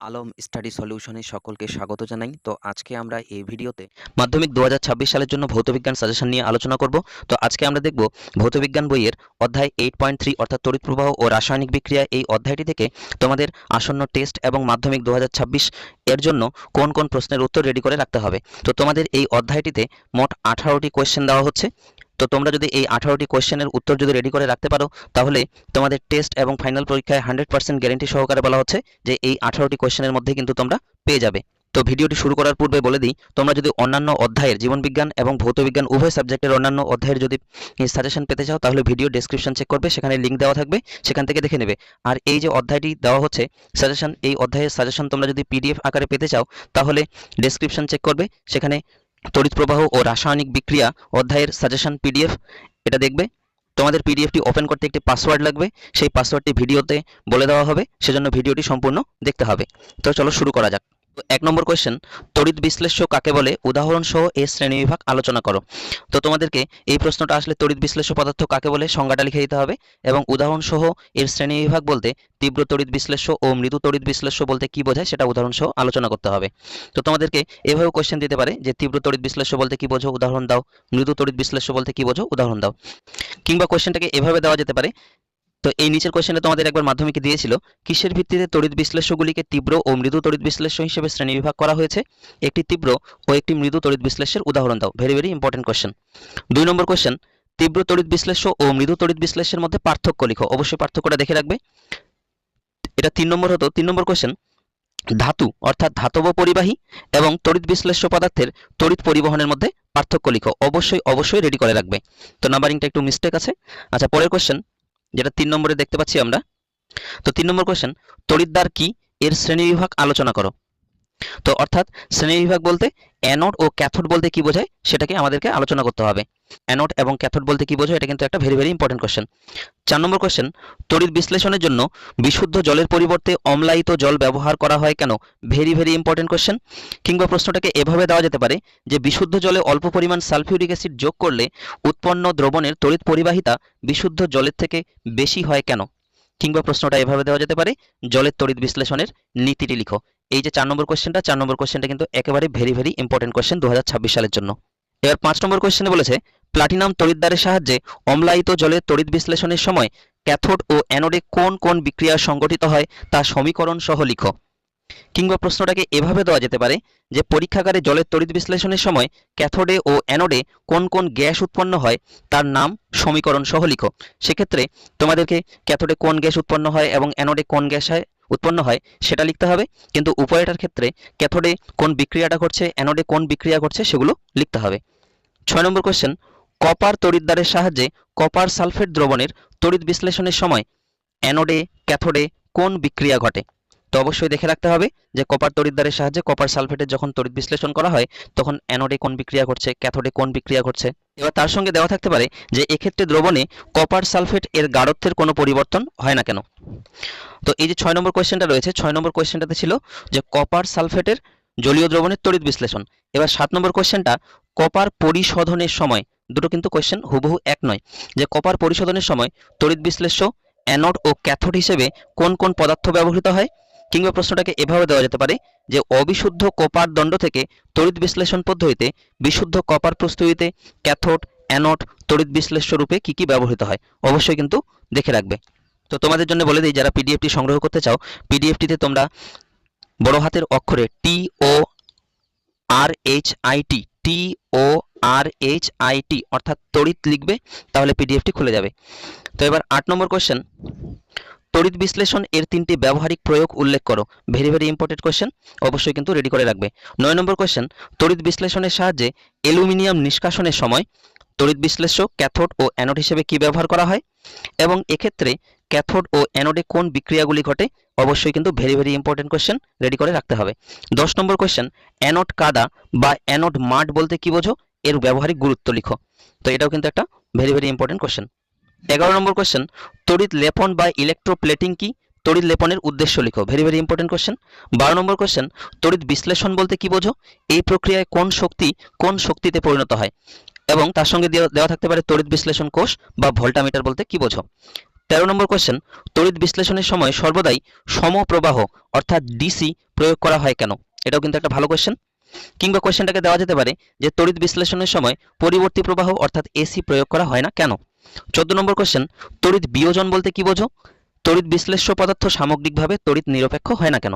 Alam study সলিউশনে সকলকে স্বাগত জানাই। তো আজকে আমরা এই ভিডিওতে মাধ্যমিক দু হাজার ছাব্বিশ সালের জন্য ভৌতবিজ্ঞান সাজেশন নিয়ে আলোচনা করব। তো আজকে আমরা দেখব ভৌতবিজ্ঞান বইয়ের অধ্যায় এইট পয়েন্ট থ্রি অর্থাৎ তড়িৎ প্রবাহ ও রাসায়নিক বিক্রিয়া এই অধ্যায়টি থেকে তোমাদের আসন্ন টেস্ট এবং মাধ্যমিক দু হাজার ছাব্বিশ এর জন্য কোন কোন প্রশ্নের উত্তর রেডি করে রাখতে হবে। তো তোমাদের এই অধ্যায়টিতে মোট আঠারোটি কোয়েশ্চেন দেওয়া হচ্ছে। তো তোমরা যদি এই আঠারোটি কোয়েশ্চেনের উত্তর যদি রেডি করে রাখতে পারো, তাহলে তোমাদের টেস্ট এবং ফাইনাল পরীক্ষায় হান্ড্রেড পার্সেন্ট গ্যারেন্টি সহকারে বলা হচ্ছে যে এই আঠারোটি কোয়েশ্চেনের মধ্যে কিন্তু তোমরা পেয়ে যাবে। তো ভিডিওটি শুরু করার পূর্বে বলে দিই, তোমরা যদি অন্যান্য অধ্যায়ের জীবনবিজ্ঞান এবং ভৌতবিজ্ঞান উভয় সাবজেক্টের অন্যান্য অধ্যায়ের যদি সাজেশন পেতে চাও, তাহলে ভিডিও ডেসক্রিপশন চেক করবে, সেখানে লিঙ্ক দেওয়া থাকবে, সেখান থেকে দেখে নেবে। আর এই যে অধ্যায়টি দেওয়া হচ্ছে সাজেশন এই অধ্যায়ের সাজেশন তোমরা যদি পিডিএফ আকারে পেতে চাও, তাহলে ডেসক্রিপশন চেক করবে, সেখানে তড়িৎ প্রবাহ ও রাসায়নিক বিক্রিয়া অধ্যায়ের সাজেশন পিডিএফ এটা দেখবে। তোমাদের পিডিএফটি ওপেন করতে একটি পাসওয়ার্ড লাগবে। সেই পাসওয়ার্ডটি ভিডিওতে বলে দেওয়া হবে। সেজন্য ভিডিওটি সম্পূর্ণ দেখতে হবে। তো চলো শুরু করা যাক। এক নম্বর কোয়েশ্চেন তড়িৎ বিশ্লেষ্য কাকে বলে? উদাহরণ সহ এর শ্রেণীবিভাগ আলোচনা করো। তো তোমাদেরকে এই প্রশ্নটা আসলে তড়িৎ বিশ্লেষ্য পদার্থ কাকে বলে? সংজ্ঞাটা লিখে দিতে হবে এবং উদাহরণ সহ এর শ্রেণীবিভাগ বলতে তীব্র তড়িৎ বিশ্লেষ্য ও মৃদু তড়িৎ বিশ্লেষ্য বলতে কি বোঝায় সেটা উদাহরণ সহ আলোচনা করতে হবে। তো তোমাদেরকে এভাবেও কোয়েশ্চেন দিতে পারে যে তীব্র তড়িৎ বিশ্লেষ্য বলতে কি বোঝো? উদাহরণ দাও। মৃদু তড়িৎ বিশ্লেষ্য বলতে কি বোঝো? উদাহরণ দাও। কিংবা কোয়েশ্চেনটাকে এভাবে দেওয়া যেতে পারে তো এই নিচের কোয়েশ্চেনটা তোমাদের একবার মাধ্যমিকে দিয়েছিল। কিসের ভিত্তিতে তড়িৎ বিশ্লেষ্যগুলিকে তীব্র ও মৃদু তড়িৎ বিশ্লেষ্য হিসেবে শ্রেণীবিভাগ করা হয়েছে? একটি তীব্র ও একটি মৃদু তড়িৎ বিশ্লেষ্যের উদাহরণ দাও। ভেরি ভেরি ইম্পর্টেন্ট কোয়েশ্চেন দুই নম্বর কোয়েশ্চেন তীব্র তড়িৎ বিশ্লেষ্য ও মৃদু তড়িৎ বিশ্লেষ্যের মধ্যে পার্থক্য লিখো। অবশ্যই পার্থক্যটা দেখে রাখবে। এটা তিন নম্বর হতো। তিন নম্বর কোয়েশ্চেন ধাতু, অর্থাৎ ধাতব পরিবাহী এবং তড়িৎ বিশ্লেষ্য পদার্থের তড়িৎ পরিবহনের মধ্যে পার্থক্য লিখো। অবশ্যই অবশ্যই রেডি করে রাখবে। তো নাম্বারিংটা একটু মিস্টেক আছে। আচ্ছা পরের কোয়েশ্চেন যেটা তিন নম্বরে দেখতে পাচ্ছি আমরা। তো তিন নম্বর কোয়েশ্চেন তড়িৎদ্বার কি? এর শ্রেণি বিভাগ আলোচনা করো। তো অর্থাৎ শ্রেণি বিভাগ বলতে অ্যানোড ও ক্যাথোড বলতে কি বোঝায়? সেটাকে আমাদেরকে আলোচনা করতে হবে। অ্যানোড এবং ক্যাথোড বলতে কি বোঝায়, এটা কিন্তু একটা ভেরি ভেরি ইম্পর্টেন্ট কোয়েশ্চেন চার নম্বর কোয়েশ্চেন তড়িৎ বিশ্লেষণের জন্য বিশুদ্ধ জলের পরিবর্তে অম্লায়িত জল ব্যবহার করা হয় কেন? ভেরি ভেরি ইম্পর্টেন্ট কোয়েশ্চেন কিংবা প্রশ্নটাকে এভাবে দেওয়া যেতে পারে যে বিশুদ্ধ জলে অল্প পরিমাণ সালফিউরিক অ্যাসিড যোগ করলে উৎপন্ন দ্রবণের তড়িৎ পরিবাহিতা বিশুদ্ধ জলের থেকে বেশি হয় কেন? কিংবা প্রশ্নটা এভাবে দেওয়া যেতে পারে, জলের তড়িৎ বিশ্লেষণের নীতিটি লিখো। এই যে চার নম্বর কোয়েশ্চেনটা চার নম্বর কোয়েশ্চেনটা কিন্তু একেবারে ভেরি ভেরি ইম্পর্টেন্ট কোয়েশ্চেন দু সালের জন্য। এবার পাঁচ নম্বর কোয়েশ্চেনে বলেছে প্লাটিনাম তড়িৎদ্বারের সাহায্যে অম্লায়িত জলের তড়িৎ বিশ্লেষণের সময় ক্যাথোড ও অ্যানোডে কোন কোন বিক্রিয়া সংগঠিত হয় তা সমীকরণ সহ লিখো। কিংবা প্রশ্নটাকে এভাবে দেওয়া যেতে পারে যে পরীক্ষাগারে জলের তড়িৎ বিশ্লেষণের সময় ক্যাথোডে ও অ্যানোডে কোন কোন গ্যাস উৎপন্ন হয় তার নাম সমীকরণ সহ লিখো। সেক্ষেত্রে তোমাদেরকে ক্যাথোডে কোন গ্যাস উৎপন্ন হয় এবং অ্যানোডে কোন গ্যাস হয়, উৎপন্ন হয় সেটা লিখতে হবে। কিন্তু উপরেটার ক্ষেত্রে ক্যাথোডে কোন বিক্রিয়াটা ঘটছে, অ্যানোডে কোন বিক্রিয়া ঘটছে সেগুলো লিখতে হবে। ছয় নম্বর কোশ্চেন কপার তড়িৎদ্বারের সাহায্যে কপার সালফেট দ্রবণের তড়িৎ বিশ্লেষণের সময় অ্যানোডে, ক্যাথোডে কোন বিক্রিয়া ঘটে? তো অবশ্যই দেখে রাখতে হবে যে কপার তড়িৎদ্বারের সাহায্যে কপার সালফেটের যখন তড়িৎ বিশ্লেষণ করা হয়, তখন অ্যানোডে কোন বিক্রিয়া ঘটছে, ক্যাথোডে কোন বিক্রিয়া ঘটছে? এবার তার সঙ্গে দেওয়া থাকতে পারে যে এক্ষেত্রে দ্রবণে কপার সালফেট এর গাঢ়ত্বের কোনো পরিবর্তন হয় না কেন? তো এই যে ছয় নম্বর কোয়েশ্চেনটা রয়েছে, ছয় নম্বর কোয়েশ্চেনটাতে ছিল যে কপার সালফেটের জলীয় দ্রবণের তড়িৎ বিশ্লেষণ। এবার সাত নম্বর কোয়েশ্চেনটা, কপার পরিশোধনের সময় দুটো কিন্তু কোয়েশ্চেন হুবহু এক নয়। যে কপার পরিশোধনের সময় তড়িৎ বিশ্লেষ্য অ্যানোড ও ক্যাথোড হিসেবে কোন কোন পদার্থ ব্যবহৃত হয়? কিংবা প্রশ্নটাকে এভাবে দেওয়া যেতে পারে যে অবিশুদ্ধ কপার দণ্ড থেকে তড়িৎ বিশ্লেষণ পদ্ধতিতে বিশুদ্ধ কপার প্রস্তুতিতে ক্যাথোড অ্যানোড তড়িৎ বিশ্লেষ্য রূপে কি কি ব্যবহৃত হয়? অবশ্যই কিন্তু দেখে রাখবে। তো তোমাদের জন্য বলে দিই, যারা পিডিএফটি সংগ্রহ করতে চাও পিডিএফটিতে তোমরা বড় হাতের অক্ষরে T O R H I T T O R H I T অর্থাৎ তড়িৎ লিখবে, তাহলে পিডিএফটি খুলে যাবে। তো এবার আট নম্বর কোশ্চেন তড়িৎ বিশ্লেষণ এর তিনটি ব্যবহারিক প্রয়োগ উল্লেখ করো। ভেরি ভেরি ইম্পর্টেন্ট কোশ্চেন অবশ্যই কিন্তু রেডি করে রাখবে। নয় নম্বর কোশ্চেন তড়িৎ বিশ্লেষণের সাহায্যে অ্যালুমিনিয়াম নিষ্কাশনের সময় তড়িৎ বিশ্লেষ্য ক্যাথোড ও অ্যানোড হিসেবে কি ব্যবহার করা হয়? এবং এক্ষেত্রে ক্যাথোড ও অ্যানোডে কোন বিক্রিয়াগুলি ঘটে, অবশ্যই কিন্তু very very important question ready করে রাখতে হবে। দশ নম্বর কোশ্চেন অ্যানোড কাদা বা অ্যানোড মাড বলতে কি বোঝো? এর ব্যবহারিক গুরুত্ব লিখো। তো এটাও কিন্তু একটা ভেরি ভেরি ইম্পর্টেন্ট কোশ্চেন এগারো নম্বর কোশ্চেন তড়িৎ লেপন বা ইলেকট্রোপ্লেটিং কি? তড়িৎ লেপনের উদ্দেশ্য লিখো ভেরি ভেরি ইম্পর্টেন্ট কোশ্চেন বারো নম্বর কোশ্চেন তড়িৎ বিশ্লেষণ বলতে কি বোঝো? এই প্রক্রিয়ায় কোন শক্তি কোন শক্তিতে পরিণত হয়? এবং তার সঙ্গে দেওয়া থাকতে পারে তড়িৎ বিশ্লেষণ কোষ বা ভোল্টামিটার বলতে কি বোঝো? তেরো নম্বর কোয়েশ্চেন তড়িৎ বিশ্লেষণের সময় সর্বদাই সমপ্রবাহ, অর্থাৎ ডিসি প্রয়োগ করা হয় কেন? এটাও কিন্তু একটা ভালো কোয়েশ্চেন কিংবা কোয়েশ্চেনটাকে দেওয়া যেতে পারে যে তড়িৎ বিশ্লেষণের সময় পরিবর্তী প্রবাহ, অর্থাৎ এসি প্রয়োগ করা হয় না কেন? চোদ্দ নম্বর কোয়েশ্চেন তড়িৎ বিয়োজন বলতে কি বোঝো? তড়িৎ বিশ্লেষ্য পদার্থ সামগ্রিকভাবে তড়িৎ নিরপেক্ষ হয় না কেন?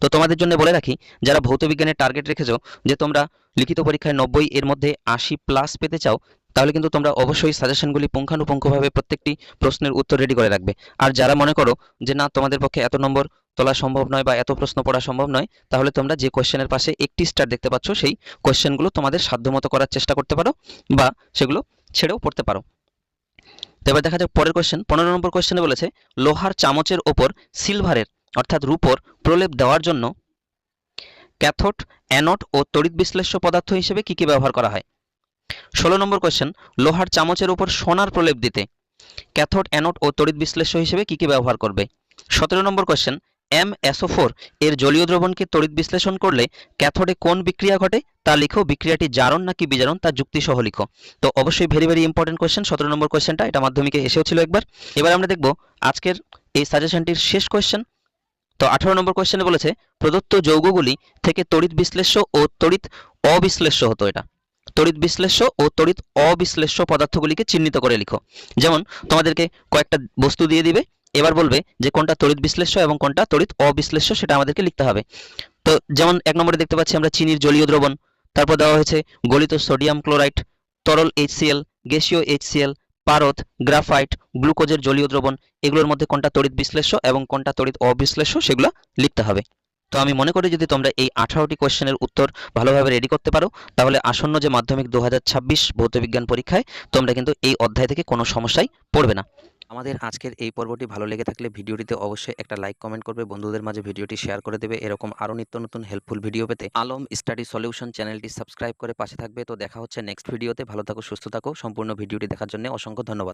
তো তোমাদের জন্য বলে রাখি, যারা ভৌত বিজ্ঞানের টার্গেট রেখেছো যে তোমরা লিখিত পরীক্ষায় নব্বই এর মধ্যে আশি প্লাস পেতে চাও, তাহলে কিন্তু তোমরা অবশ্যই সাজেশনগুলি পুঙ্খানুপুঙ্খভাবে প্রত্যেকটি প্রশ্নের উত্তর রেডি করে রাখবে। আর যারা মনে করো যে না, তোমাদের পক্ষে এত নম্বর তোলা সম্ভব নয় বা এত প্রশ্ন পড়া সম্ভব নয়, তাহলে তোমরা যে কোশ্চেনের পাশে একটি স্টার দেখতে পাচ্ছ, সেই কোশ্চেনগুলো তোমাদের সাধ্যমতো করার চেষ্টা করতে পারো বা সেগুলো ছেড়েও পড়তে পারো। তো এবার দেখা যাক, পরের কোশ্চেন পনেরো নম্বর কোশ্চেনে বলেছে, লোহার চামচের ওপর সিলভারের অর্থাৎ রূপোর প্রলেপ দেওয়ার জন্য ক্যাথোড অ্যানোড ও তড়িৎ বিশ্লেষ্য পদার্থ হিসেবে কি কি ব্যবহার করা হয়? ষোলো নম্বর কোয়েশ্চেন লোহার চামচের উপর সোনার প্রলেপ দিতে ক্যাথোড অ্যানোড ও তড়িৎ বিশ্লেষ্য হিসেবে কি কি ব্যবহার করবে? সতেরো নম্বর কোয়েশ্চেন এম এসোফোর এর জলীয় দ্রবণকে তড়িৎ বিশ্লেষণ করলে ক্যাথোডে কোন বিক্রিয়া ঘটে? তা লিখো, বিক্রিয়াটি জারণ নাকি বিজারণ, তা যুক্তি সহ লিখো। তো অবশ্যই ভেরি ভেরি ইম্পর্টেন্ট কোশ্চেন সতেরো নম্বর কোশ্চেনটা এটা মাধ্যমিকে এসেও ছিল একবার। এবার আমরা দেখব আজকের এই সাজেশনটির শেষ কোশ্চেন তো আঠারো নম্বর কোশ্চেনে বলেছে, প্রদত্ত যৌগগুলি থেকে তড়িৎ বিশ্লেষ্য ও তড়িৎ অবিশ্লেষ্য হতো এটা। তড়িৎ বিশ্লেষ্য ও তড়িৎ অবিশ্লেষ্য পদার্থগুলিকে চিহ্নিত করে লিখো। যেমন, তোমাদেরকে কয়েকটা বস্তু দিয়ে দিবে, এবার বলবে যে কোনটা তড়িৎ বিশ্লেষ্য এবং কোনটা তড়িৎ অবিশ্লেষ্য সেটা আমাদেরকে লিখতে হবে। তো যেমন, এক নম্বরে দেখতে পাচ্ছি আমরা চিনির জলীয় দ্রবণ, তারপর দেওয়া হয়েছে গলিত সোডিয়াম ক্লোরাইড, তরল এইচসিএল গ্যাসীয় এইচসিএল পারদ, গ্রাফাইট, গ্লুকোজের জলীয় দ্রবণ, এগুলোর মধ্যে কোনটা তড়িৎ বিশ্লেষ্য এবং কোনটা তড়িৎ অবিশ্লেষ্য সেগুলো লিখতে হবে। তো আমি মনে করি যদি তোমরা এই আঠারোটি কোয়েশ্চেনের উত্তর ভালোভাবে রেডি করতে পারো, তাহলে আসন্ন যে মাধ্যমিক দু হাজার ছাব্বিশ ভৌতবিজ্ঞান পরীক্ষায় তোমরা কিন্তু এই অধ্যায় থেকে কোনো সমস্যায় পড়বে না। আমাদের আজকের এই পর্বটি ভালো লেগে থাকলে ভিডিওটিতে অবশ্যই একটা লাইক কমেন্ট করবে। বন্ধুদের মাঝে ভিডিওটি শেয়ার করে দেবে। এরকম আরও নিত্য নতুন হেল্পফুল ভিডিও পেতে আলম স্টাডি সলিউশন চ্যানেলটি সাবস্ক্রাইব করে পাশে থাকবে। তো দেখা হচ্ছে নেক্সট ভিডিওতে ভালো থাকো, সুস্থ থাকো। সম্পূর্ণ ভিডিওটি দেখার জন্য অসংখ্য ধন্যবাদ।